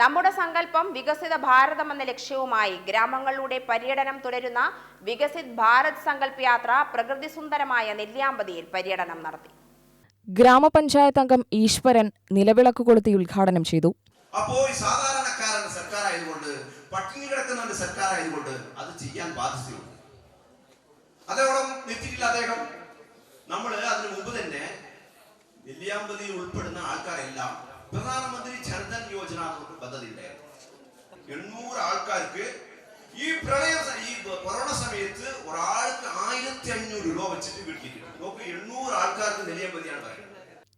നമ്മുടെ സങ്കല്പം വികസിത ഭാരതം എന്ന ലക്ഷ്യവുമായി ഗ്രാമങ്ങളിലൂടെ പര്യടനം തുടരുന്ന വികസിത് ഭാരത് സങ്കല്പ് യാത്ര പ്രകൃതി സുന്ദരമായ നെല്ലിയാമ്പതിയിൽ പര്യടനം നടത്തി. ഗ്രാമപഞ്ചായത്ത് അംഗം ഈശ്വരൻ നിലവിളക്ക് കൊളുത്തി ഉദ്ഘാടനം ചെയ്തു. അപ്പോൾ സാധാരണക്കാരൻ സർക്കാർ ആയതുകൊണ്ട് പട്ടിണി സർക്കാർ ആയതുകൊണ്ട് അത് ചെയ്യാൻ ബാധ്യതയുണ്ട്. അതോളം നിർത്തിയിട്ടില്ല അദ്ദേഹം. നമ്മൾ അതിനു മുമ്പ് തന്നെ ഉൾപ്പെടുന്ന ആൾക്കാരെല്ലാം പ്രധാനമന്ത്രി ആൾക്കാർക്ക് ഈ ഈ കൊറോണ സമയത്ത് ഒരാൾക്ക് ആയിരത്തി അഞ്ഞൂറ് രൂപ വെച്ചിട്ട് വീട്ടിൽ കിട്ടും. നോക്ക്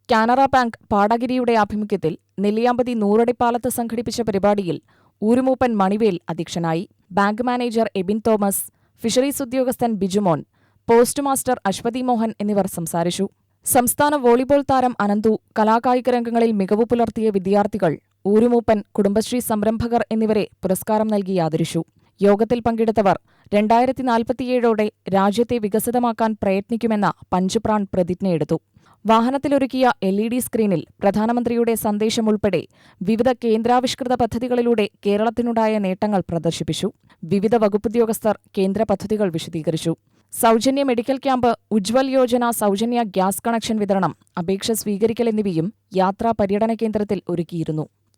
കാനറ ബാങ്ക് പാടഗിരിയുടെ ആഭിമുഖ്യത്തിൽ നെല്ലിയാമ്പതി നൂറടിപ്പാലത്ത് സംഘടിപ്പിച്ച പരിപാടിയിൽ ഊരുമൂപ്പൻ മണിവേൽ അധ്യക്ഷനായി bank manager Ebin Thomas fisheries ഉദ്യോഗസ്ഥൻ ബിജുമോൻ പോസ്റ്റ് മാസ്റ്റർ അശ്വതി മോഹൻ എന്നിവർ സംസാരിച്ചു. സംസ്ഥാന വോളിബോൾ താരം അനന്തു കലാകായിക രംഗങ്ങളിൽ മികവ് പുലർത്തിയ വിദ്യാർത്ഥികൾ ഊരുമൂപ്പൻ കുടുംബശ്രീ സംരംഭകർ എന്നിവരെ പുരസ്കാരം നൽകി ആദരിച്ചു. യോഗത്തിൽ പങ്കെടുത്തവർ രണ്ടായിരത്തി നാൽപ്പത്തിയേഴോടെ രാജ്യത്തെ വികസിതമാക്കാൻ പ്രയത്നിക്കുമെന്ന പഞ്ചുപ്രാൺ പ്രതിജ്ഞയെടുത്തു. വാഹനത്തിലൊരുക്കിയ എൽ ഇ ഡി സ്ക്രീനിൽ പ്രധാനമന്ത്രിയുടെ സന്ദേശം ഉൾപ്പെടെ വിവിധ കേന്ദ്രാവിഷ്കൃത പദ്ധതികളിലൂടെ കേരളത്തിനുണ്ടായ നേട്ടങ്ങൾ പ്രദർശിപ്പിച്ചു. വിവിധ വകുപ്പുദ്യോഗസ്ഥർ കേന്ദ്ര പദ്ധതികൾ വിശദീകരിച്ചു. സൗജന്യ മെഡിക്കൽ ക്യാമ്പ് ഉജ്വൽ യോജന സൗജന്യ ഗ്യാസ് കണക്ഷൻ വിതരണം അപേക്ഷ സ്വീകരിക്കൽ എന്നിവയും യാത്രാ പര്യടന കേന്ദ്രത്തിൽ ഒരുക്കിയിരുന്നു.